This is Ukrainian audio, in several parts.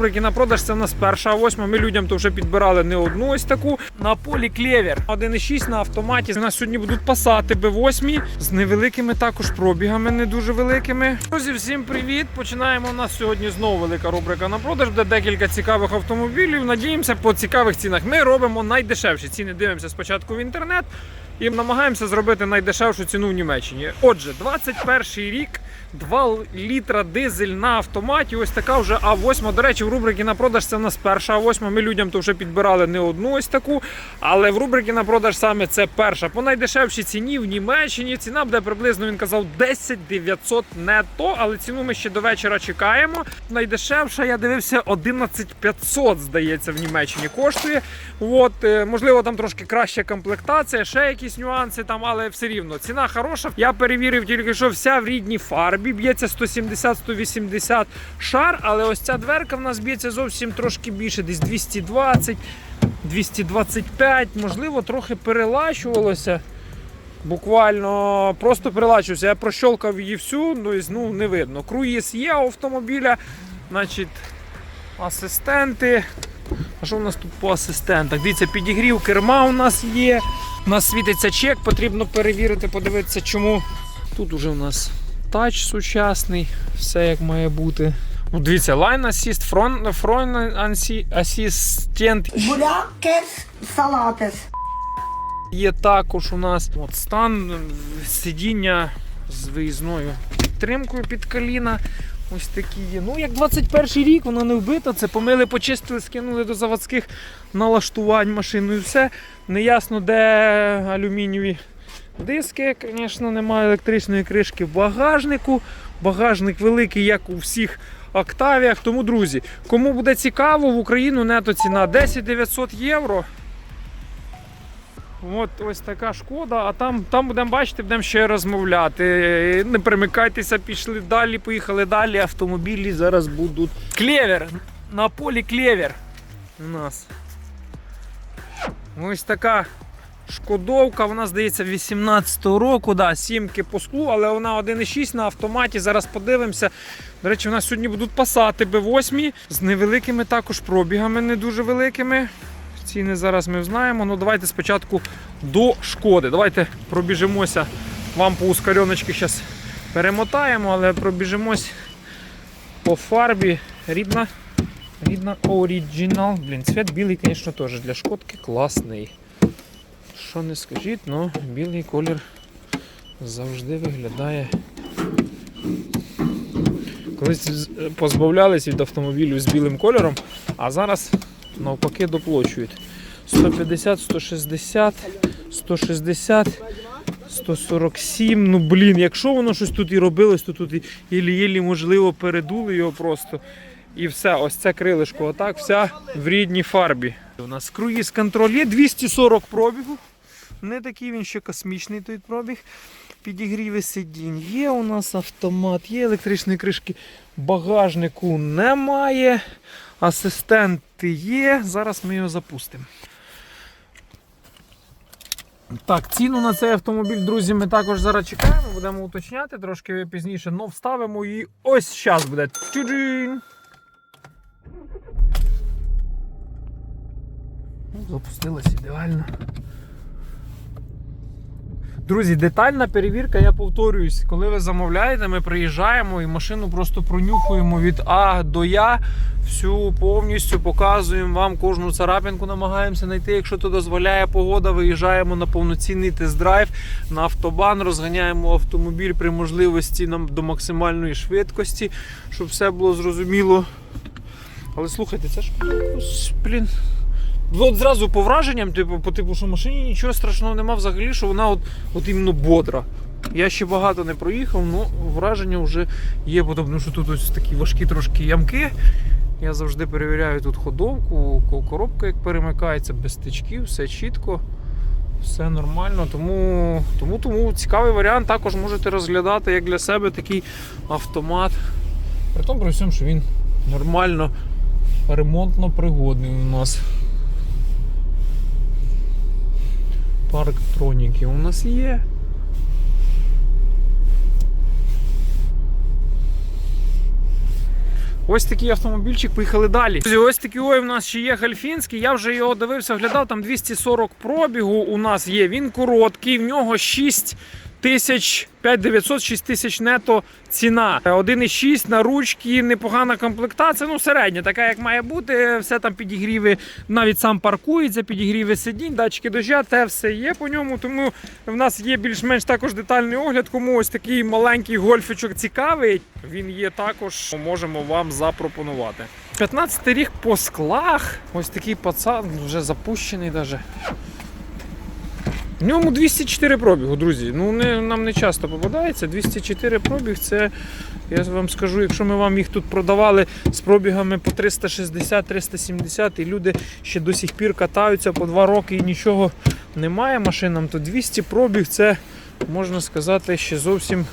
рубрики на продаж це в нас перша восьма. Ми людям то вже підбирали не одну ось таку. На полі клевер 1,6 на автоматі. У нас сьогодні будуть пасати Б8 з невеликими також пробігами, не дуже великими. Друзі, всім привіт! Починаємо у нас сьогодні знову велика рубрика на продаж, де декілька цікавих автомобілів. Надіємося по цікавих цінах. Ми робимо найдешевші ціни. Дивимося спочатку в інтернет і намагаємося зробити найдешевшу ціну в Німеччині. Отже, 21 рік. 2 літра дизель на автоматі. Ось така вже А8. До речі, в рубриці на продаж це в нас перша А8. Ми людям то вже підбирали не одну ось таку. Але в рубриці на продаж саме це перша. По найдешевшій ціні в Німеччині ціна буде приблизно, він казав, 10 900 нетто. Але ціну ми ще до вечора чекаємо. Найдешевша, я дивився, 11 500, здається, в Німеччині коштує. От, е, можливо, там трошки краща комплектація, ще якісь нюанси там, але все рівно. Ціна хороша. Я перевірив тільки, що вся в рідній фарбі б'ється 170-180 шар, але ось ця дверка в нас б'ється зовсім трошки більше, десь 220, 225, можливо, трохи перелащувалося. Буквально просто перелачився. Я прощолкав її всю, ну, ну не видно. Круїз є у автомобіля, значить, асистенти. А що у нас тут по асистентах? Дивіться, підігрів керма у нас є. У нас світиться чек, потрібно перевірити, подивитися, чому. Тут уже у нас тач сучасний, все як має бути. Ну, дивіться, Line Assist, Front, front Assistant Бурякес салатес. Є також у нас от стан сидіння з виїзною підтримкою під коліна. Ось такі є. Ну, як 21 рік, вона не вбита. Це помили, почистили, скинули до заводських налаштувань машину і все. Неясно, де алюмінієві диски. Звісно, немає електричної кришки в багажнику. Багажник великий, як у всіх Октавіях. Тому, друзі, кому буде цікаво, в Україну нето ціна 10 900 євро. От ось така шкода, а там, там будемо бачити, будемо ще розмовляти. Не примикайтеся, пішли далі, поїхали далі. Автомобілі зараз будуть. Клевер! На полі клевер у нас. Ось така шкодовка, вона здається 18-го року, да, сімки по склу, але вона 1,6 на автоматі. Зараз подивимося. До речі, у нас сьогодні будуть пасати Б8 з невеликими також пробігами, не дуже великими. Ціни зараз ми знаємо. Ну давайте спочатку до шкоди. Давайте пробіжимося. Вам по ускореночки зараз перемотаємо, але пробіжимось по фарбі. Рідна. Рідна оригінал. Блін, цвет білий, звісно, теж для шкодки класний. Що не скажіть, але білий колір завжди виглядає. Колись позбавлялись від автомобілів з білим кольором, а зараз навпаки доплачують. 150, 160, 160, 147. Ну блін, якщо воно щось тут і робилось, то тут єлі-єлі можливо передули його просто. І все, ось це крилишко, отак, вся в рідній фарбі. У нас круїз контроль є 240 пробігу. Не такий він ще космічний той пробіг. Підігріви сидінь є у нас автомат, є електричної кришки багажнику немає. Асистенти є. Зараз ми його запустимо. Так, ціну на цей автомобіль, друзі, ми також зараз чекаємо, будемо уточняти трошки пізніше, але вставимо і ось зараз буде. Чуджин! Ну, Запустилась ідеально. Друзі, детальна перевірка, я повторююсь, коли ви замовляєте, ми приїжджаємо і машину просто пронюхуємо від А до Я. Всю повністю показуємо вам кожну царапинку, намагаємося знайти. Якщо то дозволяє погода, виїжджаємо на повноцінний тест-драйв на автобан, розганяємо автомобіль при можливості нам до максимальної швидкості, щоб все було зрозуміло. Але слухайте, це ж блін. Ну, От зразу по враженням, типу, по типу, що машині нічого страшного нема взагалі, що вона от, от іменно бодра. Я ще багато не проїхав, але враження вже є, тому що тут ось такі важкі трошки ямки. Я завжди перевіряю тут ходовку, коробка як перемикається, без стичків, все чітко, все нормально. Тому, тому, тому цікавий варіант також можете розглядати як для себе такий автомат. При тому при всьому, що він нормально ремонтно пригодний у нас. Парктроніки у нас є. Ось такий автомобільчик, поїхали далі. Ось такий ой, у нас ще є Гальфінський. Я вже його дивився, глядав, там 240 пробігу у нас є. Він короткий, в нього 6 тисяч 5900, 6 тисяч нето ціна. 1,6 на ручки, непогана комплектація, ну середня, така як має бути. Все там підігріви, навіть сам паркується, підігріви сидінь, датчики дождя, те все є по ньому. Тому в нас є більш-менш також детальний огляд. Кому ось такий маленький гольфичок цікавий, він є також, можемо вам запропонувати. 15 рік по склах. Ось такий пацан, вже запущений навіть. В ньому 204 пробігу, друзі. Ну не, нам не часто попадається. 204 пробіг це, я вам скажу, якщо ми вам їх тут продавали з пробігами по 360-370, і люди ще до сих пір катаються по 2 роки і нічого немає машинам, то 200 пробіг це можна сказати ще зовсім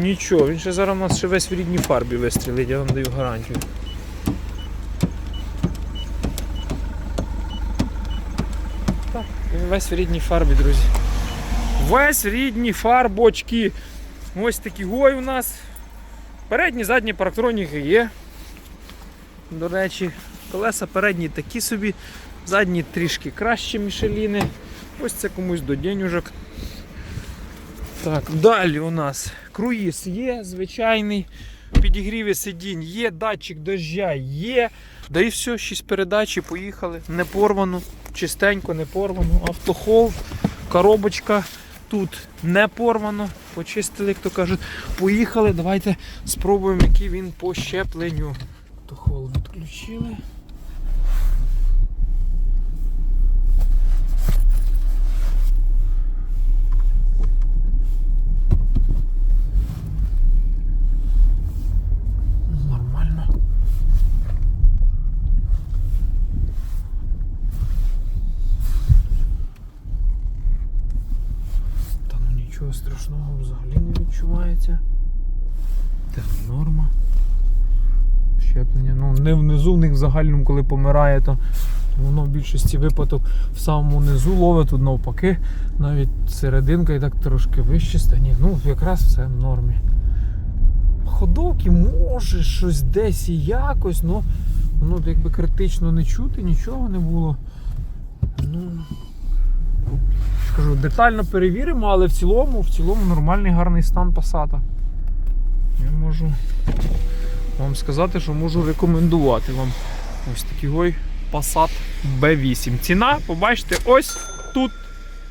нічого. Він ще зараз у нас ще весь в рідній фарбі вистрілить, я вам даю гарантію. Так, він весь в рідній фарбі, друзі. Весь в рідній фарбочки. Ось такі гой у нас. Передні, задні парктроніки є. До речі, колеса передні такі собі, задні трішки кращі мішеліни. Ось це комусь до денюжок. Так, далі у нас круїз є, звичайний. Підігріви сидінь є, датчик дождя є. Да і все, 6 передач і поїхали. Не порвано, чистенько, не порвано. Автохол, коробочка тут не порвано. Почистили, як то кажуть. Поїхали. Давайте спробуємо, який він по щепленню. Автохол відключили. Нормально. Та ну нічого страшного взагалі не відчувається. Норма. Щеплення. Ну не внизу, в них в загальному, коли помирає, то воно в більшості випадок в самому низу ловить тут навпаки. Навіть серединка і так трошки вище стане. Ну, якраз все в нормі. Ходовки може щось десь і якось, ну воно якби критично не чути, нічого не було. Ну, скажу, детально перевіримо, але в цілому, в цілому нормальний гарний стан пасата. Я можу вам сказати, що можу рекомендувати вам ось такий ой Passat B8. Ціна, побачите, ось тут.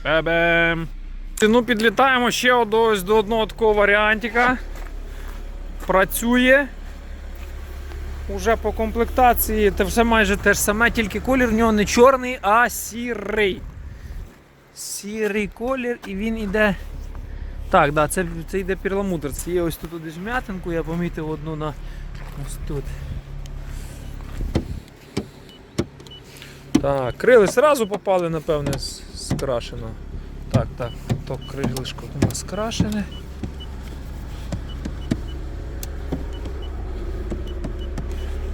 Бе-бем. Ну, підлітаємо ще ось до одного такого варіантика. Працює. Уже по комплектації це все майже те ж саме, тільки колір в нього не чорний, а сірий. Сірий колір і він іде. Так, да, це, це йде перламутр. Це є ось тут десь вм'ятинку, я помітив одну на ось тут. Так, крили зразу попали, напевне, скрашено. Так, так, то крилишко у нас скрашене.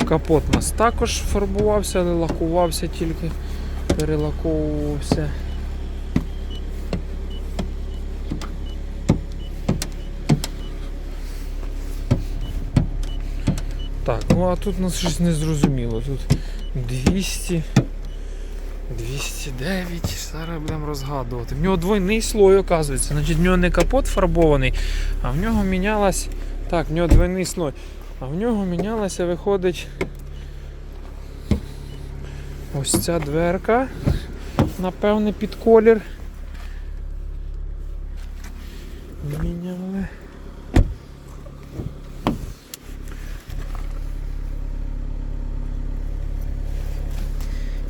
Капот у нас також фарбувався, але лакувався тільки, перелаковувався. Так, ну а тут у нас щось не зрозуміло. Тут 200, 209, зараз будемо розгадувати. В нього двойний слой, оказується. Значить, в нього не капот фарбований, а в нього мінялась. Так, в нього двойний слой. А в нього мінялася, виходить. Ось ця дверка. Напевне, під колір.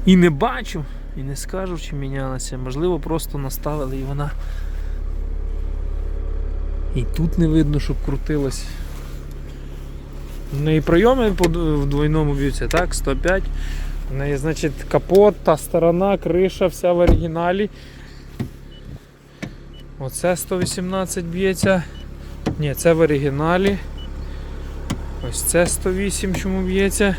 І не бачу, і не скажу, чи мінялася. Можливо, просто наставили і вона. І тут не видно, щоб крутилось. В неї прийоми в двойному б'ються, так, 105. В неї, значить, капот, та сторона, криша, вся в оригіналі. Оце 118 б'ється. Ні, це в оригіналі. Ось це 108 чому б'ється.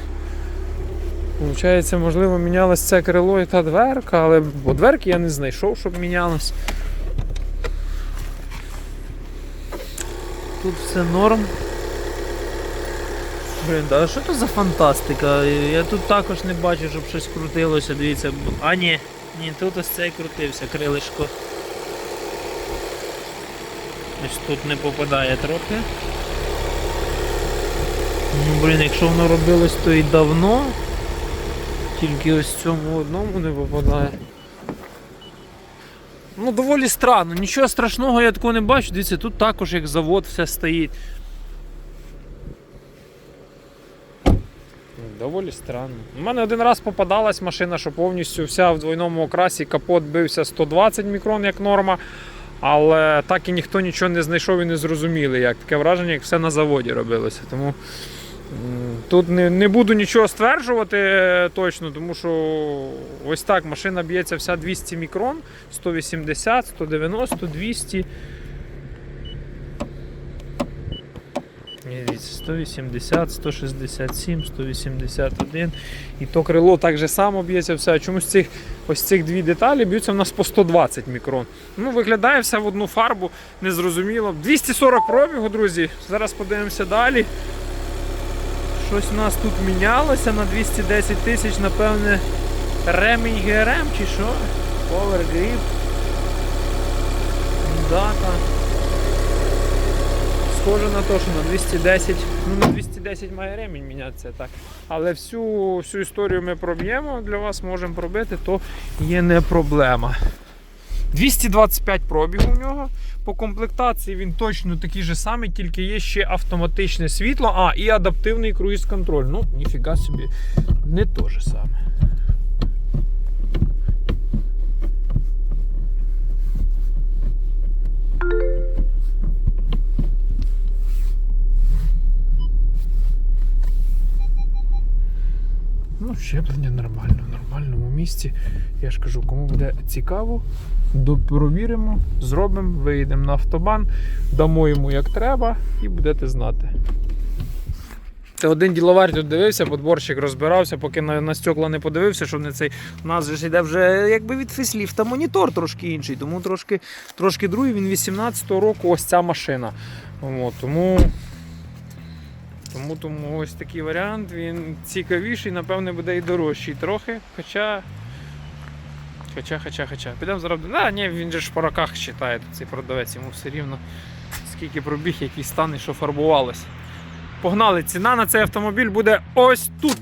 Получається, можливо, мінялось це крило і та дверка, але бо дверки я не знайшов, щоб мінялось. Тут все норм. Блін, да що це за фантастика? Я тут також не бачу, щоб щось крутилося, дивіться. А ні, ні, тут ось цей крутився, крилишко. Ось тут не попадає трохи. Ну, блін, якщо воно робилось, то і давно. Тільки ось цьому одному не попадає. Ну, доволі странно, нічого страшного я такого не бачу. Дивіться, тут також як завод все стоїть. Доволі странно. У мене один раз попадалась машина, що повністю вся в двойному окрасі, капот бився 120 мікрон як норма. Але так і ніхто нічого не знайшов і не зрозуміли, як таке враження, як все на заводі робилося. Тому тут не, не буду нічого стверджувати е, точно, тому що ось так машина б'ється вся 200 мікрон, 180, 190, 200. 180, 167, 181. І то крило так же само б'ється все. Чомусь цих, ось цих дві деталі б'ються в нас по 120 мікрон. Ну, виглядає все в одну фарбу, незрозуміло. 240 пробігу, друзі. Зараз подивимося далі. Щось у нас тут мінялося на 210 тисяч, напевне, ремінь ГРМ чи що? Power Grip. Дата. Схоже на те, що на 210, ну на 210 має ремінь мінятися так. Але всю, всю історію ми проб'ємо, для вас можемо пробити, то є не проблема. 225 пробігу в нього. По комплектації він точно такий же самий, тільки є ще автоматичне світло, а і адаптивний круїз-контроль. Ну, ніфіга собі, не то же саме. Щеплення нормально, в нормальному місці. Я ж кажу, кому буде цікаво, допровіримо, зробимо, виїдемо на автобан, дамо йому як треба і будете знати. Це один діловар тут дивився, подборщик розбирався, поки на, на стекла не подивився, щоб не цей. У нас же йде вже якби від фейсліфта монітор трошки інший, тому трошки, трошки другий. Він 18-го року ось ця машина. От, тому тому, тому ось такий варіант, він цікавіший, напевне, буде і дорожчий трохи. Хоча. Хоча, хоча, хоча. Підемо зараз. А, ні, він же ж по роках читає, цей продавець, йому все рівно скільки пробіг, який стан і що фарбувалось. Погнали, ціна на цей автомобіль буде ось тут.